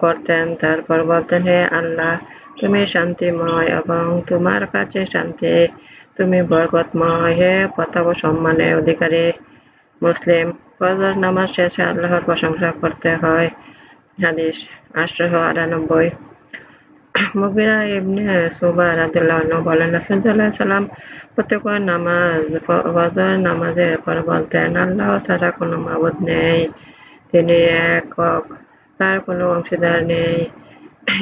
করতেন। তারপর বলতেন হে আল্লাহ, তুমি শান্তিময় এবং তোমার কাছে শান্তি। তুমি বরকতময়। হে প্রতাপ সম্মানের অধিকারী মুসলিম, ফজর নামাজ শেষে আল্লাহর প্রশংসা করতে হয়। হাদিস আটশোশো আটানব্বই। মুগিরা ইবনে সুবা রাদিয়াল্লাহু আনহু বলেন, রাসূল সাল্লাল্লাহু আলাইহি সাল্লাম প্রত্যেক নামাজ, ফজর নামাজের পর বলতেন, আল্লাহ ছাড়া কোনো মাবুদ নেই। তিনি একক তার কোনো অংশীদার নেই।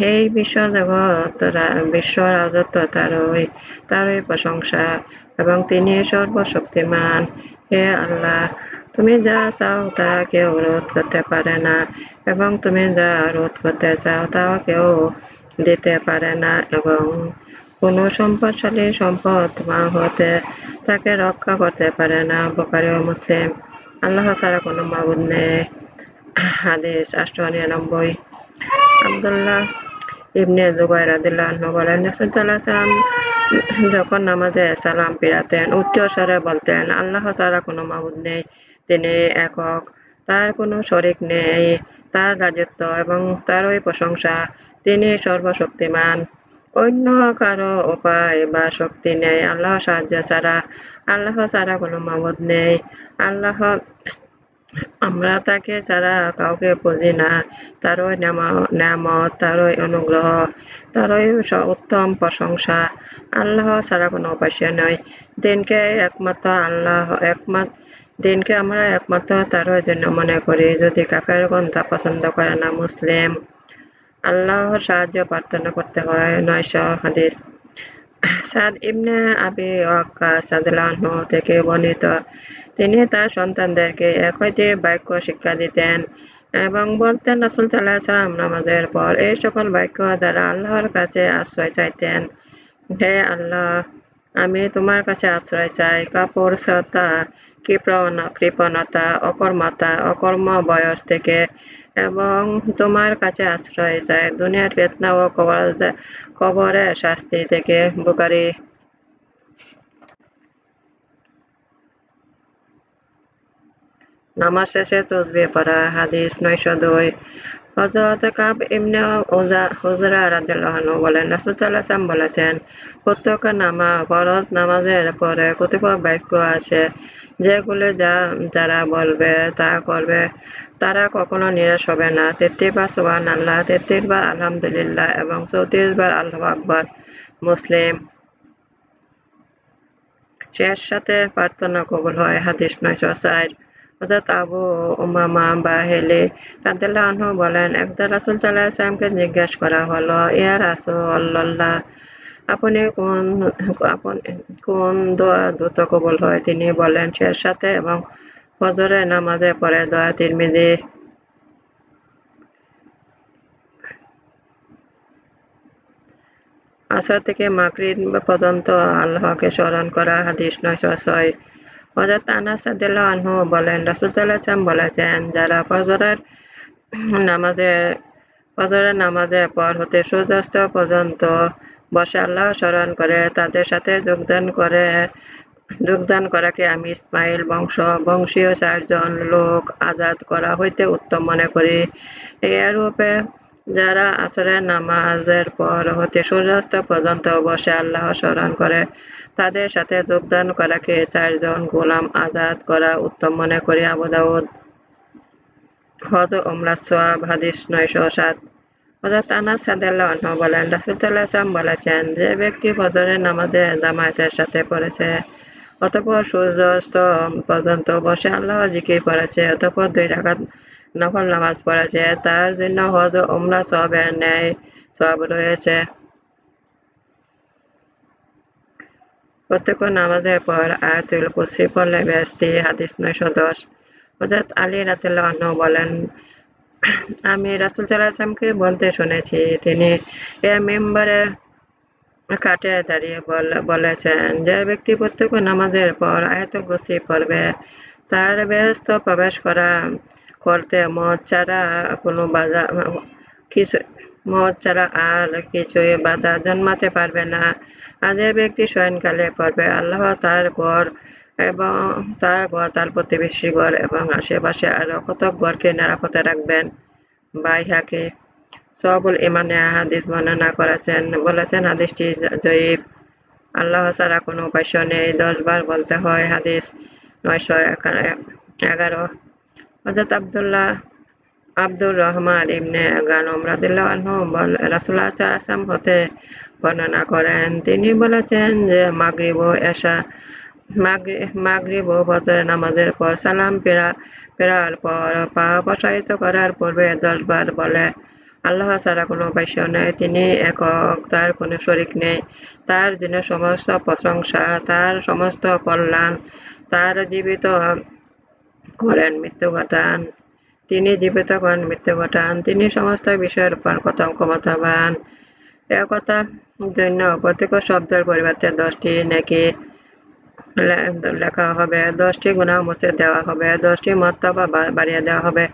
এই বিশ্ব জগৎ বিশ্ব রাজত্ব তারই তারই প্রশংসা। এবং তিনি সর্বশক্তিমান। হে আল্লাহ, তুমি যা চাও তা কেউ রোধ করতে পারে না। এবং তুমি যা রোধ করতে চাও তাও কেউ দিতে পারে না। এবং কোনো সম্পদশালী সম্পদ মা হতে তাকে রক্ষা করতে পারে না। বোকারি ও মুসলিম, আল্লাহ ছাড়া কোনো মাবুদ নেই। হাদিস আটশো নিরানব্বই আবদুল্লাহ ইবনে জুবাইর রাদিল্লাহ বলেন সাল্লাম যখন নামাজে সালাম ফিরাতেন উচ্চ স্বরে বলতেন, আল্লাহ ছাড়া কোনো মাবুদ নেই, তিনি একক, তার কোনো শরিক নেই, তার রাজত্ব এবং তারই প্রশংসা, তিনি সর্বশক্তিমান। অন্য কারও উপায় বা শক্তি নেই, আল্লাহ সাহায্য ছাড়া, আল্লাহ ছাড়া কোনো মাবুদ নেই, আল্লাহ আমরা তাকে ছাড়া কাউকে বুঝি না। তারই নামত তারই অনুগ্রহ, তারই উত্তম প্রশংসা। আল্লাহ ছাড়া কোনো উপাস্য নয় দিনকে একমাত্র আল্লাহ, একমাত্র, দিনকে আমরা একমাত্র তারই জন্য মনে করি। যদি কাফের তা পছন্দ করে না, মুসলিম, আল্লাহর সাহায্য প্রার্থনা করতে হয়, নয়শ হাদিস। সাদ ইবনে আবি ওয়াক্কাস রাদিয়াল্লাহু থেকে বর্ণিত তিনি তার সন্তানদেরকে একইতে বাক্য শিক্ষা দিতেন এবং বলতেন, রাসূল আলাইহি সাল্লাম নামাজের পর এই সকল বাক্য দ্বারা আল্লাহর কাছে আশ্রয় চাইতেন। হে আল্লাহ, আমি তোমার কাছে আশ্রয় চাই। কাপড় সতা কৃপণতা, অকর্মতা, অকর্ম বয়স থেকে এবং তোমার কাছে আশ্রয় চাই। দুনিয়ার ফেতনা ও কবরের শাস্তি থেকে বুকারি নামাজ শেষে তসবি পড়া, হাদিস, নয়শো দুই। হজরত কাব ইমনে হুজরা রাদিয়াল্লাহু বলেন, রাসূল বলেছেন প্রত্যেক নামা, ফরজ নামাজের পরে কতিপয় বাক্য আছে যেগুলো যা, যারা বলবে, তা করবে, তারা কখনো নিরাশ হবে না। তেত্রিশ বার সোহান আল্লাহ তেত্রিশ বার আলহামদুলিল্লাহ এবং চৌত্রিশ বার আল্লাহ আকবর। মুসলিম শেষ সাথে প্রার্থনা কবুল হয়, হাদিস নয়শো চার হজরত আবু উমামা বাহেলি আনহু বলেন একদা জিজ্ঞেস করা হলো, ইয়া আপনি কোন কোন দোয়া হয়? তিনি বলেন, শেষ সাথে এবং ফজরের নামাজে পড়ে দোয়া তিরমিজি আসর থেকে মাকরিদ পর্যন্ত আল্লাহকে স্মরণ করা হাদিস নয়শো ছয়। হজরত আনাস আনহু বলেন বলেছেন, যারা ফজরের নামাজে, ফজরের পর হতে সূর্যাস্ত পর্যন্ত বসে আল্লাহ স্মরণ করে, তাদের সাথে যোগদান করে, যোগদান করাকে আমি ইসমাইল বংশ, বংশীয় চারজন লোক আজাদ করা হইতে উত্তম মনে করি। এরূপে যারা আসরের নামাজের পর হতে সূর্যাস্ত পর্যন্ত বসে আল্লাহ স্মরণ করে তাদের সাথে যোগদান করাকে চারজন গোলাম আজাদ করা উত্তম মনে করি। আবু দাউদ হজ ওমরা সোয়াব হাদিস নয়শো সাত। হজরত আনাস বলেন বলেছেন, যে ব্যক্তি ফজরের নামাজে জামায়াতের সাথে পড়েছে, অতপর সূর্যাস্ত পর্যন্ত বসে আল্লাহ জিকির করেছে, অতপর দুই রাখাত নফল নামাজ পড়েছে, তার জন্য হজ ওমরা সবের ন্যায় সব রয়েছে। প্রত্যেক নামাজের পর আয়াতুল কুরসি পড়লে বেহেশতি হাদিস নয়শো দশ। হজরত আলী রাতুল্লাহ বলেন, আমি রাসুল সাল্লাহামকে বলতে শুনেছি, তিনি এ মেম্বারে কাটে দাঁড়িয়ে বলেছেন, যে ব্যক্তি প্রত্যেক নামাজের পর আয়াতুল কুরসি পড়বে, তার ব্যস্ত প্রবেশ করা করতে মদ ছাড়া কোনো বাধা, কিছু মদ ছাড়া আর কিছুই বাধা জন্মাতে পারবে না। আর ব্যক্তি শয়নকালে পড়বে আল্লাহ তার ঘর এবং তার ঘর, তার প্রতিবেশী ঘর এবং আশেপাশে আরও কত ঘরকে নিরাপদে রাখবেন? বাইহাকে সবুল ইমানে হাদিস বর্ণনা করেছেন, বলেছেন হাদিসটি জয়ীব। আল্লাহ ছাড়া কোনো উপাস্য নেই। দশ বার বলতে হয় হাদিস নয়শো এগারো। হজরত Abdullah Abdur Rahman ibn Ghanam রাদিল্লাহ রাসুল্লাহ হতে বর্ণনা করেন। তিনি বলেছেন যে, মাগরিব এশা মাগরিব ও ফজর নামাজের পর সালাম পেরা ফেরার পর পা প্রসারিত করার পূর্বে দশবার বলে, আল্লাহ ছাড়া কোনো উপাস্য নেই। তিনি একক, তার কোনো শরিক নেই। তার জন্য সমস্ত প্রশংসা, তার সমস্ত কল্যাণ, তার জীবিত করেন মৃত্যু ঘটান। তিনি জীবিত করেন মৃত্যু ঘটান। তিনি সমস্ত বিষয়ের উপর কথা ক্ষমতাবান। একথা জন্য প্রত্যেক শব্দের পরিবর্তে দশটি নাকি লেখা হবে, দশটি গুণা মুছে দেওয়া হবে, দশটি মর্তবা বাড়িয়ে দেওয়া হবে।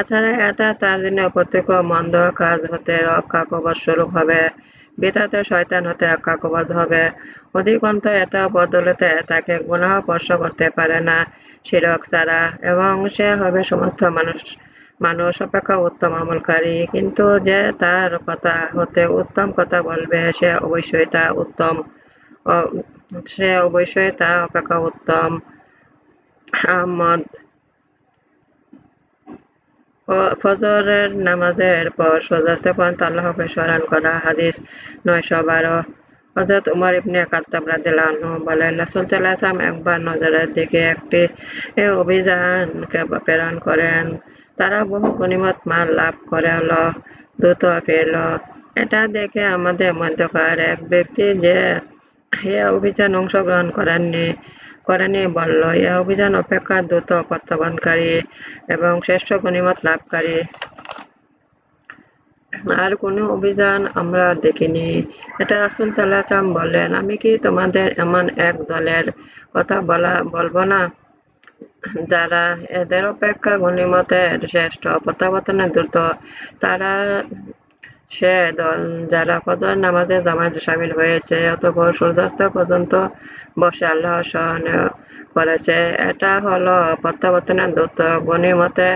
এছাড়া এটা তার জন্য প্রত্যেক মন্দ কাজ হতে রক্ষা কবচ স্বরূপ হবে বেতাতে শয়তান হতে রক্ষা কবচ হবে। অধিকন্ত এটা বদলতে তাকে গুণাহ স্পর্শ করতে পারে না, শিরক ছাড়া, এবং সে হবে সমস্ত মানুষ মানুষ অপেক্ষা উত্তম আমলকারী, কিন্তু যে তার কথা হতে উত্তম কথা বলবে, সে অবশ্যই তা উত্তম সে অবশ্যই তা অপেক্ষা উত্তম। আহমদ ফজরের নামাজের পর সজাতে পর্যন্ত আল্লাহকে স্মরণ করা হাদিস নয়শো বারো। হজরত উমর ইবনে কাত্তাব রাদিল্লাহু বলেন, রাসূল সাল্লাল্লাহু একবার নজরের দিকে একটি অভিযানকে প্রেরণ করেন। তারা বহু গণিমত মাল লাভ করে হলো দ্রুত পেল। এটা দেখে আমাদের মধ্যকার এক ব্যক্তি যে এ অভিযান অংশগ্রহণ করেননি, করেনি বলল, এ অভিযান অপেক্ষা দ্রুত প্রত্যাবনকারী এবং শ্রেষ্ঠ গণিমত লাভকারী। আর কোনো অভিযান আমরা দেখিনি। এটা রাসুল সাল্লাহাম বললেন, আমি কি তোমাদের এমন এক দলের কথা বলা, বলব না? যারা এদের অপেক্ষা গণিমতের শ্রেষ্ঠ প্রত্যাবর্তনে দ্রুত, তারা সে দল যারা ফজর নামাজে সামিল হয়েছে সূর্যাস্ত পর্যন্ত বসে আল্লাহ সহনীয় করেছে, এটা হলো প্রত্যাবর্তনের দ্রুত, গণিমতে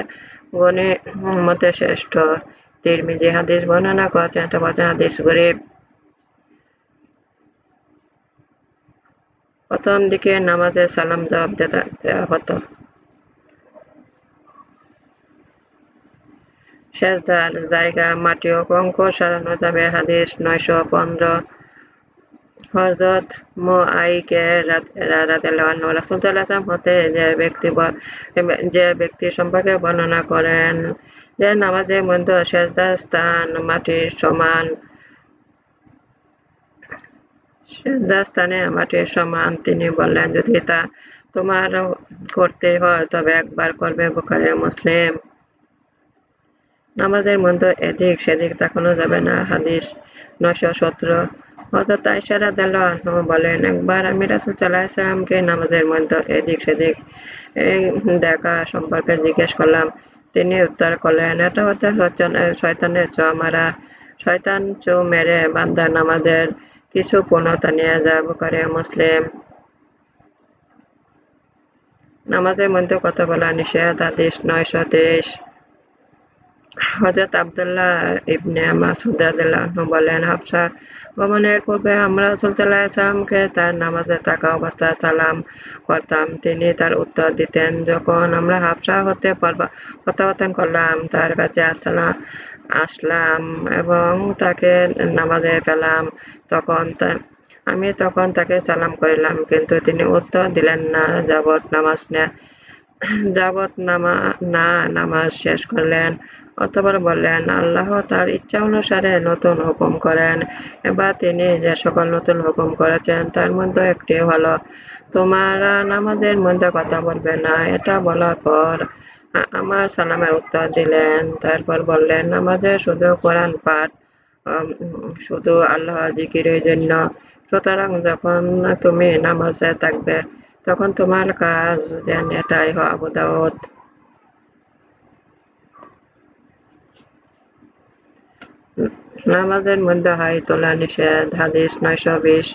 গণিমতে শ্রেষ্ঠ। তিরমিজি হাদিস বর্ণনা করেছেন, এটা বলছেন হাদিস গরিব। প্রথম দিকে নামাজে সালাম জবাব দেওয়া হতো। সেজদার জায়গা, মাটি ও কঙ্কর সারানো যাবে। হাদিস নয়শো পনেরো। হজরত মোআইকে রাসুল হতে যে ব্যক্তি যে ব্যক্তি সম্পর্কে বর্ণনা করেন যে নামাজের মধ্যে সেজদার স্থান মাটির সমান সেজদার স্থানে মাটির সমান তিনি বললেন, যদি তা তোমার করতে হয়, তবে একবার করবে বোকারে মুসলিম। নামাজের মধ্যে এদিক সেদিক তাকানো যাবে না। হাদিস নশো সতেরো। বলেন, একবার আমি রাসুল নামাজের মধ্যে এদিক সেদিক দেখা সম্পর্কে জিজ্ঞেস করলাম। তিনি উত্তর করলেন, এটা হচ্ছে শয়তানের চ মারা। শয়তান চৌ মেরে বান্দা নামাজের কিছু পূর্ণতা নিয়ে যাব করে মুসলিম নামাজের মধ্যে কথা বলা নিষেধ আদিস নয়শো তেইশ। হজরত আবদুল্লাহ ইবনে মাসুদ বলেন, হাফসা গমনের পূর্বে আমরা রাসূলুল্লাহ সাল্লামকে তার নামাজে থাকা অবস্থায় সালাম করতাম। তিনি তার উত্তর দিতেন, যখন আমরা হাফসা হতে প্রত্যাবর্তন করলাম, তার কাছে আসলাম আসলাম এবং তাকে নামাজে পেলাম। তখন আমি তখন তাকে সালাম করিলাম, কিন্তু তিনি উত্তর দিলেন না যাবত নামাজ না যাবত নামা, না, নামাজ শেষ করলেন। অতবার বললেন, আল্লাহ তার ইচ্ছা অনুসারে নতুন হুকুম করেন। এবার তিনি যে সকল নতুন হুকুম করেছেন, তার মধ্যে একটি হলো, তোমরা নামাজের মধ্যে কথা বলবে না, এটা বলার পর আমার সালামের উত্তর দিলেন, তারপর বললেন, নামাজে শুধু কোরআন পাঠ শুধু আল্লাহ জিকিরের জন্য। সুতরাং যখন তুমি নামাজে থাকবে, তখন তোমার কাজ যেন এটাই আবু নামাজের মধ্যে হাই তোলা নিষেধ, হাদিস নয়শো বিশ।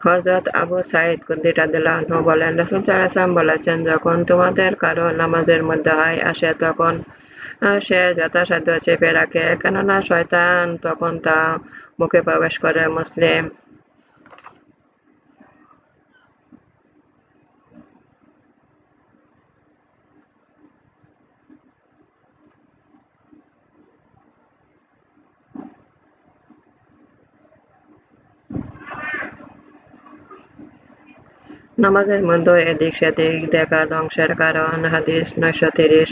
হজরত আবু সাইদ কুদ্দিরাদিল্লাহু বলেন, রসুল সাল্লাম বলেছেন, যখন তোমাদের কারও নামাজের মধ্যে হয় আসে, তখন সে যথাসাধ্য চেপে রাখে। কেননা শয়তান তখন তা মুখে প্রবেশ করে মুসলিম নামাজের মধ্যে এদিক সেদিক দেখা ধ্বংসের কারণ, হাদিস নয়শো তিরিশ।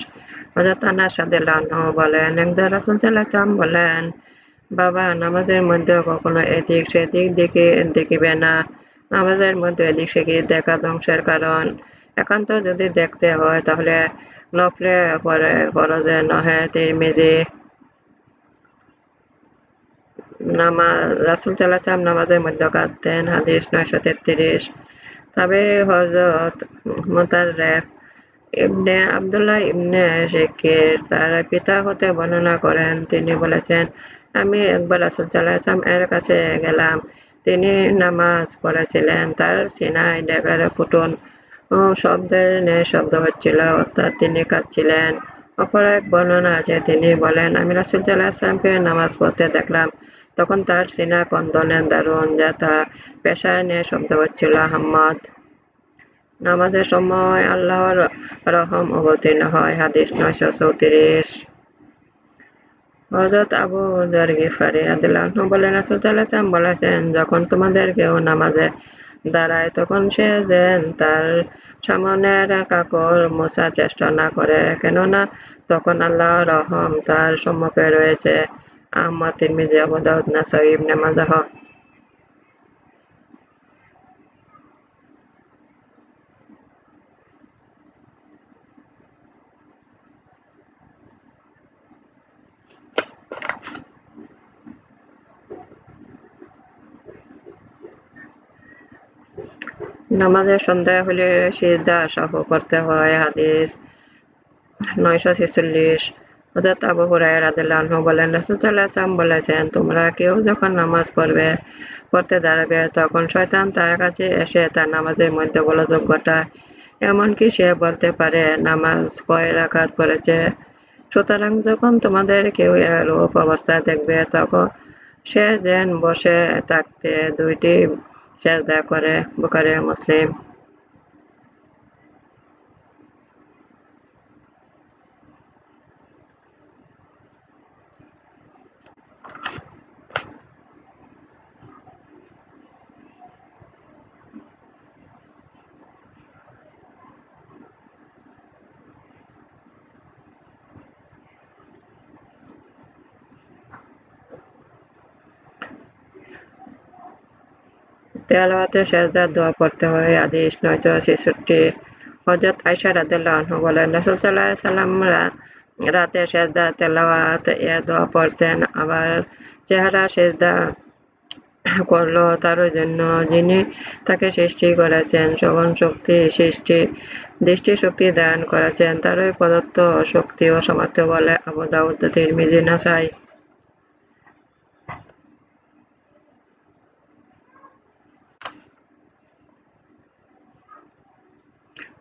হজরত আনাস রাদিয়াল্লাহু বলেন, একদা রাসূল সাল্লাল্লাহু বলেন, বাবা, নামাজের মধ্যে কখনো এদিক সেদিক দিকে দেখিবে না। নামাজের মধ্যে এদিক সেদিক দেখা ধ্বংসের কারণ। একান্ত যদি দেখতে হয়, তাহলে নফলে পরে ফরজে নহে তিরমিজি। নামাজ, রাসূল আলাইহি নামাজের মধ্যে কাঁদতেন, হাদিস নয়শো তেত্রিশ। তবে হজরত মুতাররেফ ইবনে আব্দুল্লাহ ইবনে শেখের তার পিতা হতে বর্ণনা করেন। তিনি বলেছেন, আমি একবার রাসূল ওয়াসাল্লাম এর কাছে গেলাম। তিনি নামাজ পড়েছিলেন। তার সিনায় ডেগার ফুটন শব্দের ন্যায় শব্দ হচ্ছিল, অর্থাৎ তিনি কাঁদছিলেন। অপর এক বর্ণনা আছে, তিনি বলেন, আমি রাসূল ওয়াসাল্লামকে নামাজ পড়তে দেখলাম। তখন তার সিনা কন্দনের দারুণ যা তা পেশায় নিয়ে শব্দ হচ্ছিল আহম্মদ নামাজের সময় আল্লাহর রহম অবতীর্ণ হয়, হাদিস নয়শো চৌত্রিশ। হজরত আবু যর গিফারি আদিল্লাহ বলেন রাসুলাম বলেছেন, যখন তোমাদের কেউ নামাজে দাঁড়ায়, তখন সে যেন তার সামনের কাকর মোছার চেষ্টা না করে। কেননা তখন আল্লাহ রহম তার সম্মুখে রয়েছে। আহমদ তিরমিজি আবু দাউদ নাসাই ইবনে মাজাহ নামাজের সন্ধ্যা হলে সিজদা সহ করতে হয় হাদিস নয়শো ছেচল্লিশ হজরত আবু হুরায়রা রাদিয়াল্লাহু বলেন, রাসূল সাল্লাল্লাহু আলাইহি ওয়াসাল্লাম বলেছেন, তোমরা কেউ যখন নামাজ পড়বে, পড়তে দাঁড়াবে, তখন শয়তান তার কাছে এসে তার নামাজের মধ্যে গোলযোগ ঘটায় এমনকি সে বলতে পারে, নামাজ কয় রাকাত পড়েছে? সুতরাং যখন তোমাদের কেউ এরূপ অবস্থায় দেখবে, তখন সে যেন বসে থাকতে দুইটি সেজদা করে, বুখারী মুসলিম। তেলাওয়াতে সেজদার দোয়া পড়তে হয়। হাদিস নয়শো ছেষট্টি। হজরত আয়সা রাদিয়াল্লাহু বলেন, রাসূল আলাইহি ওয়াসাল্লাম রাতে সেজদা, তেলাওয়াত, এ দোয়া পড়তেন। আবার চেহারা সেজদা করল তার জন্য যিনি তাকে সৃষ্টি করেছেন শ্রবণ শক্তি, সৃষ্টি, দৃষ্টি শক্তি দান করেছেন। তারই প্রদত্ত শক্তি ও সামর্থ্য বলে আবু দাউদ, তিরমিজি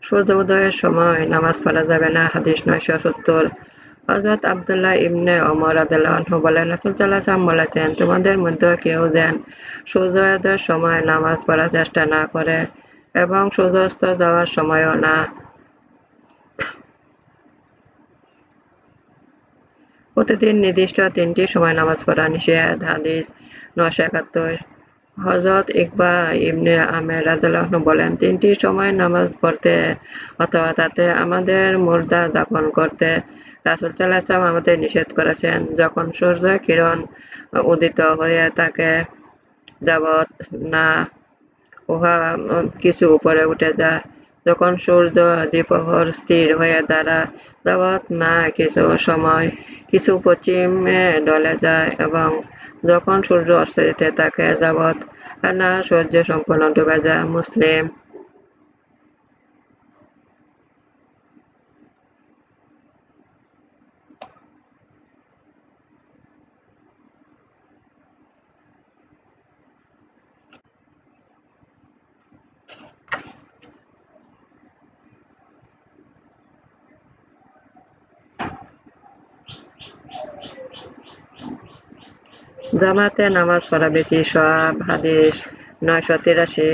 সূর্য উদয়ের সময় নামাজ পড়া যাবে না, হাদিস নয়শো সত্তর হজরত আবদুল্লাহ ইবনে ওমর রাদিয়াল্লাহু বলেন, রাসূল সাল্লাল্লাহু বলেছেন, তোমাদের মধ্যে কেউ যেন সূর্যোদয়ের সময় নামাজ পড়ার চেষ্টা না করে এবং সূর্যাস্ত যাওয়ার সময়ও না। প্রতিদিন নির্দিষ্ট তিনটি সময় নামাজ পড়া নিষেধ, হাদিস নশো একাত্তর। হজরত ইকবা ইবনে আমের রাদিয়াল্লাহু বলেন, তিনটি সময় নামাজ পড়তে অথবা তাতে আমাদের মুর্দা দাফন করতে রাসূল সাল্লাল্লাহু আমাদের নিষেধ করেছেন। যখন সূর্য কিরণ উদিত হয়ে থাকে যাবৎ না, উহা কিছু উপরে উঠে যায়। যখন সূর্য দ্বিপ্রহর স্থির হয়ে দাঁড়া যাবৎ না, কিছু সময়, কিছু পশ্চিমে ডলে যায় এবং যখন সূর্য অস্ত যেতে থাকে যাবৎ না সূর্য সম্পূর্ণ ডুবে যায় মুসলিম জামাতে নামাজ পড়া বেশি, সব হাদিস নয়শো তিরাশি।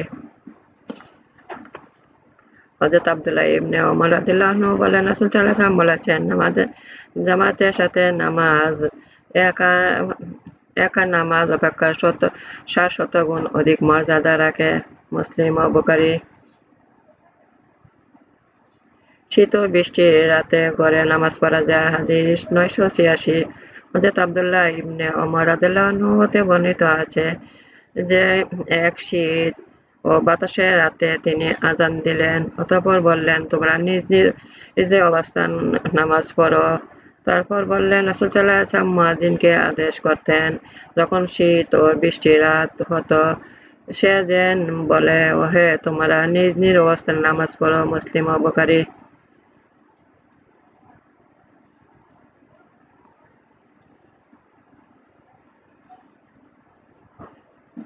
হজরত আবদুল্লাহ ইবনে ওমর রাদিয়াল্লাহু বলেন, রাসূল সাল্লাল্লাহু আলাইহি বলেছেন, নামাজ জামাতের সাথে নামাজ একা একা নামাজ অপেক্ষা শত ষাট শত গুণ অধিক মর্যাদা রাখে। মুসলিম ও বুখারী। শীত বৃষ্টি রাতে ঘরে নামাজ পড়া যায়, হাদিস নয়শো ছিয়াশি। হজরত আবদুল্লাহ ইবনে ওমর রাদিয়াল্লাহু হতে বর্ণিত আছে যে এক শীত ও বাতাসের রাতে তিনি আজান দিলেন অতঃপর বললেন, তোমরা নিজ নিজে অবস্থান নামাজ পড়ো। তারপর বললেন, রাসূল সাল্লাল্লাহু আলাইহি ওয়াসাল্লাম মুয়াজ্জিনকে আদেশ করতেন, যখন শীত ও বৃষ্টি রাত হতো, সে যেন বলে, ওহে, তোমরা নিজ নিজ অবস্থান নামাজ পড়ো, মুসলিম ও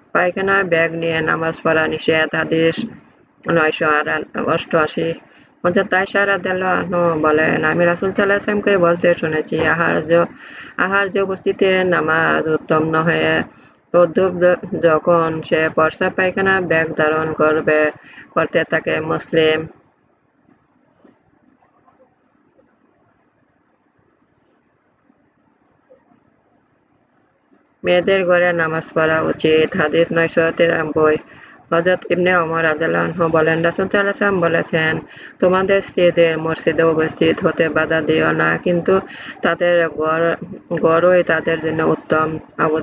বুখারী পায়খানায় ব্যাগ নিয়ে নামাজ পড়া নিষেধ হাদিস নয়শো অষ্টআশি হজরত সারা রাদিয়াল্লাহু বলেন। আমি রাসুল সাল্লাহামকে বলতে শুনেছি আহার যে উপস্থিতিতে নামাজ উত্তম নহে। প্রদ্যুপ যখন সে প্রস্রাব পায়খানা, ব্যাগ ধারণ করবে, করতে থাকে মুসলিম মেয়েদের ঘরে নামাজ পড়া উচিত। হাদিস নয়শো তিরানব্বই। হজরত ইবনে ওমর রাদিয়াল্লাহু বলেন, রাসূল ওয়াসাল্লাম বলেছেন, তোমাদের স্ত্রীদের মসজিদে উপস্থিত হতে বাধা দিও না, কিন্তু তাদের ঘরই তাদের জন্য উত্তম। আবু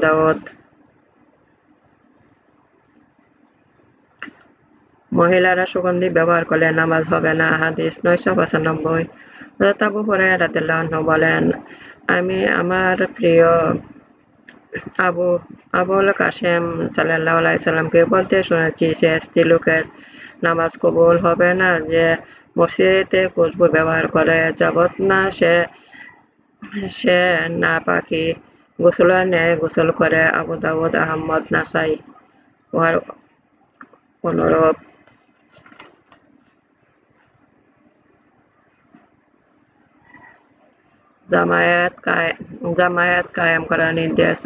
মহিলারা সুগন্ধি ব্যবহার করলে নামাজ হবে না। হাদিস নয়শো পঁচানব্বই। হজরত আবু হুরায়রা রাদিয়াল্লাহু বলেন, আমি, আমার প্রিয় আবু আবুল কাসেম সাল্লাল্লাহু আলাইহি সাল্লামকে বলতে শুনেছি, সে স্ত্রী লোকের নামাজ কবুল হবে না, যে মসজিদে খুশবু ব্যবহার করে যাবত না সে সে না পাখি গোসলের ন্যায় গোসল করে আবু দাউদ, আহমদ, নাসাই উহার অনুরূপ। জামায়াত জামায়াত কায়েম করার নির্দেশ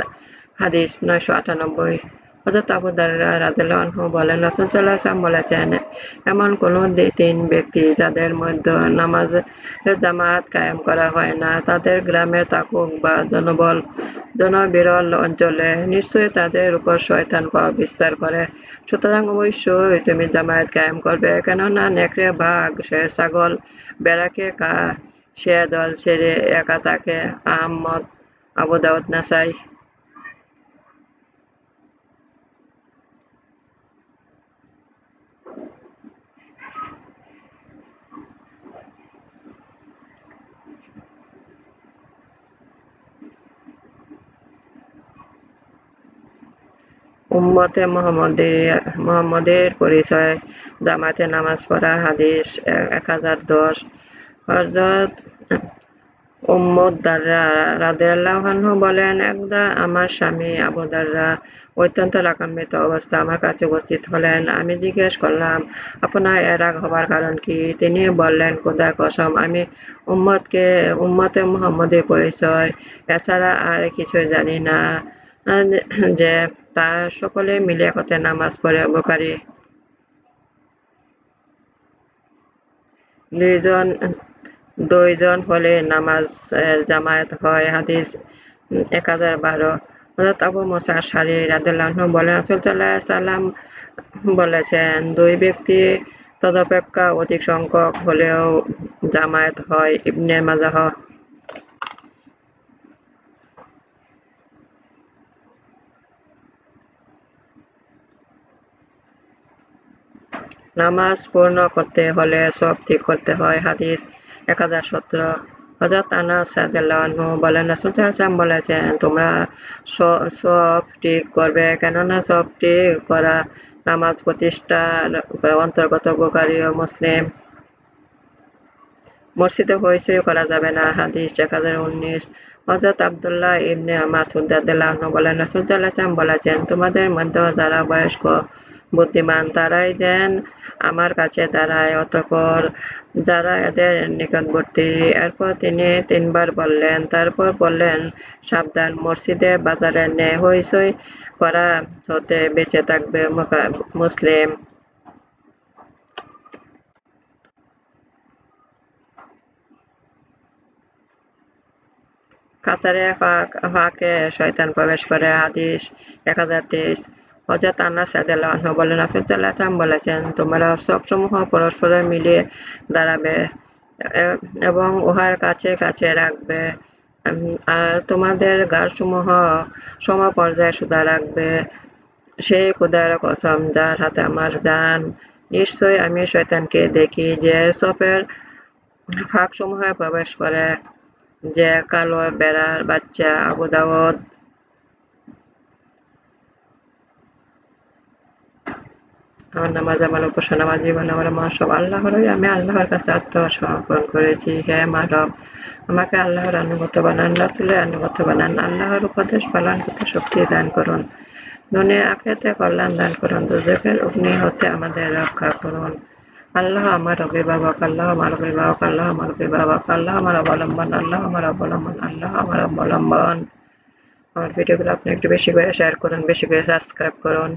হাদিস নয়শো আটানব্বই। হজরত আবু দাররা রাদিয়াল্লাহু বলেন, রাসূল ওয়াসাল্লাম বলেছেন, এমন কোন তিন ব্যক্তি যাদের মধ্যে নামাজ জামাত কায়েম করা হয় না, তাদের গ্রামে থাকুক বা জনবল, জনবিরল অঞ্চলে নিশ্চয়ই তাদের উপর শয়তান বিস্তার করে। সুতরাং অবশ্যই তুমি জামায়াত কায়েম করবে, কেননা নেকড়ে, বাঘ, সে ছাগল, বেড়াকে কা সে দল ছেড়ে একা থাকে। আহমদ, আবু দাউদ, নাসাই উম্মতে মোহাম্মদের পরিচয় জামাতে নামাজ পড়া, হাদিস এক হাজার দশ। হজরত উম্মদ দাররা রাদিয়াল্লাহু বলেন, একদা আমার স্বামী আবু দাররা অত্যন্ত রাগান্বিত অবস্থা, আমার কাছে উপস্থিত হলেন। আমি জিজ্ঞেস করলাম, আপনার এর রাগ হবার কারণ কি? তিনি বললেন, খোদার কসম, আমি উম্মদকে উম্মতে মুহাম্মদের পরিচয়, এছাড়া আর কিছুই জানি না। যে তা সকলে মিলে একত্রে নামাজ পড়ে বুখারী দুইজন দুইজন হলে নামাজ জামায়াত হয়। হাদিস এক হাজার বারো। হজরত আবু মুসা আশারি রাদিয়াল্লাহু বলেন, রাসূল সাল্লাল্লাহু সাল্লাম বলেছেন, দুই ব্যক্তি তদপেক্ষা অধিক সংখ্যক হলেও জামায়াত হয়। ইবনে মাজাহ নামাজ পূর্ণ করতে হলে সব ঠিক করতে হয়। হাদিস এক হাজার সতেরো। হজরত আনাস সাদাল্লাহু বলেন, রাসুল বলেছেন, তোমরা সব ঠিক করবে, কেননা সব ঠিক করা নামাজ প্রতিষ্ঠার অন্তর্গত বুখারি ও মুসলিম। মসজিদে হইচই করা যাবে না। হাদিস এক হাজার উনিশ। হজরত আবদুল্লাহ ইবনে মাসুদ রাদিয়াল্লাহু বলেন, রাসূল বলেছেন, তোমাদের মধ্যে যারা বয়স্ক বুদ্ধিমান তারাই যেন আমার কাছে দাঁড়ায়। অতঃপর যারা এদের নিকটবর্তী, এরপর তিনি তিনবার বললেন, তারপর বললেন, সাবধান, মসজিদে বাজারে নে হইচই করা হতে বেঁচে থাকবে মুসলিম। কাতারে ফাঁকে শয়তান প্রবেশ করে। হাদিস এক হাজার তেইশ। হজরত আনাস বলেন সাল্লাল্লাহু বলেছেন, তোমরা সবসমূহ পরস্পরের মিলিয়ে দাঁড়াবে এবং উহার কাছে কাছে রাখবে। আর তোমাদের গাঢ়সমূহ সমপর্যায়ে সুদা রাখবে। সেই খুদার কসম যার হাতে আমার যান নিশ্চয় আমি শয়তানকে দেখি যে সপের ফাঁকসমূহে প্রবেশ করে, যে কালো বেড়ার বাচ্চা আবু আমার নামাজ, আমার উপাসনা আমার জীবন, আমার মা সব আল্লাহ আল্লাহরই আমি আল্লাহর কাছে আত্মসমর্পণ করেছি। হে মানব, আমাকে আল্লাহর আনুগত বানান, রাসুলের আনুগত বানান, আল্লাহর উপদেশ পালন করতে শক্তি দান করুন। দুনিয়া আখেতে কল্যাণ দান করুন দুজকের অগ্নি হতে আমাদের রক্ষা করুন। আল্লাহ আমার অভিভাবক, আল্লাহ আমার অভিভাবক, আল্লাহ আমার অভিভাবক, আল্লাহ আমার অবলম্বন, আল্লাহ আমার অবলম্বন, আল্লাহ আমার অবলম্বন। আমার ভিডিওগুলো আপনি একটু বেশি করে শেয়ার করুন, বেশি করে সাবস্ক্রাইব করুন।